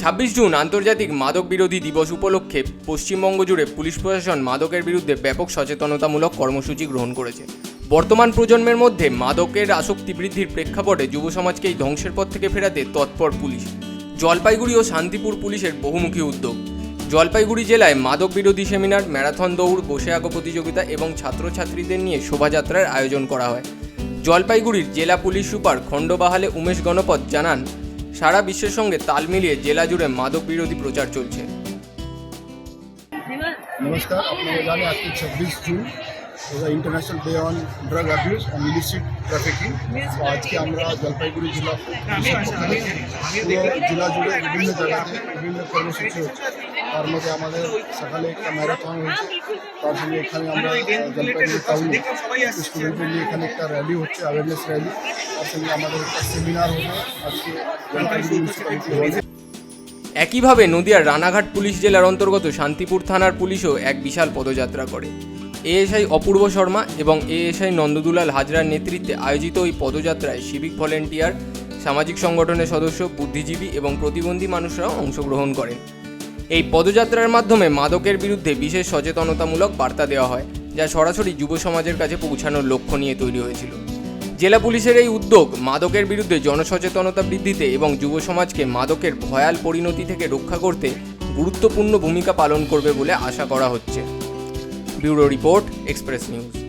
ছাব্বিশ জুন আন্তর্জাতিক মাদক বিরোধী দিবস উপলক্ষে পশ্চিমবঙ্গ জুড়ে পুলিশ প্রশাসন মাদকের বিরুদ্ধে ব্যাপক সচেতনতামূলক কর্মসূচি গ্রহণ করেছে। বর্তমান প্রজন্মের মধ্যে মাদকের আসক্তি বৃদ্ধির প্রেক্ষাপটে যুব সমাজকে এই ধ্বংসের পথ থেকে ফেরাতে তৎপর পুলিশ। জলপাইগুড়ি ও শান্তিপুর পুলিশের বহুমুখী উদ্যোগ। জলপাইগুড়ি জেলায় মাদক বিরোধী সেমিনার, ম্যারাথন দৌড়, বসে আঁকো প্রতিযোগিতা এবং ছাত্রছাত্রীদের নিয়ে শোভাযাত্রার আয়োজন করা হয়। জলপাইগুড়ির জেলা পুলিশ সুপার খণ্ডবাহালে উমেশ গণপত জানান সারা বিশ্বের সঙ্গে তাল মিলিয়ে জেলা জুড়ে মাদক বিরোধী প্রচার চলছে। নমস্কার আপনার জানেন আজকে ছাব্বিশ June international day on drug abuse and illicit trafficking আজকে আমরা জলপাইগুড়ি জেলা জেলা জুড়ে বিভিন্ন জায়গাতে বিভিন্ন কর্মসূচি হচ্ছে। তার মধ্যে আমাদের সকালে একটা ম্যারাথন হয়েছে। তার সঙ্গে এখানে আমরা জলপাইগুড়ি টাউনে স্টুডেন্টদের নিয়ে এখানে একটা র্যালি হচ্ছে অ্যাওয়ারনেস র্যালি। তার সঙ্গে আমাদের একটা সেমিনার হবে। আজকে জলপাইগুড়ি মিউনিসিপ্যালিটি হলে একইভাবে নদিয়ার রানাঘাট পুলিশ জেলার অন্তর্গত শান্তিপুর থানার পুলিশও এক বিশাল পদযাত্রা করে। এএসআই অপূর্ব শর্মা এবং এএসআই নন্দদুলাল হাজরার নেতৃত্বে আয়োজিত ওই পদযাত্রায় সিভিক ভলেন্টিয়ার সামাজিক সংগঠনের সদস্য, বুদ্ধিজীবী এবং প্রতিবন্ধী মানুষরাও অংশগ্রহণ করেন। এই পদযাত্রার মাধ্যমে মাদকের বিরুদ্ধে বিশেষ সচেতনতামূলক বার্তা দেওয়া হয়, যা সরাসরি যুব সমাজের কাছে পৌঁছানোর লক্ষ্য নিয়ে তৈরি হয়েছিল। জেলা পুলিশের এই উদ্যোগ মাদকের বিরুদ্ধে জনসচেতনতা বৃদ্ধিতে এবং যুব সমাজকে মাদকের ভয়াল পরিণতি থেকে রক্ষা করতে গুরুত্বপূর্ণ ভূমিকা পালন করবে বলে আশা করা হচ্ছে। Bureau report, express news.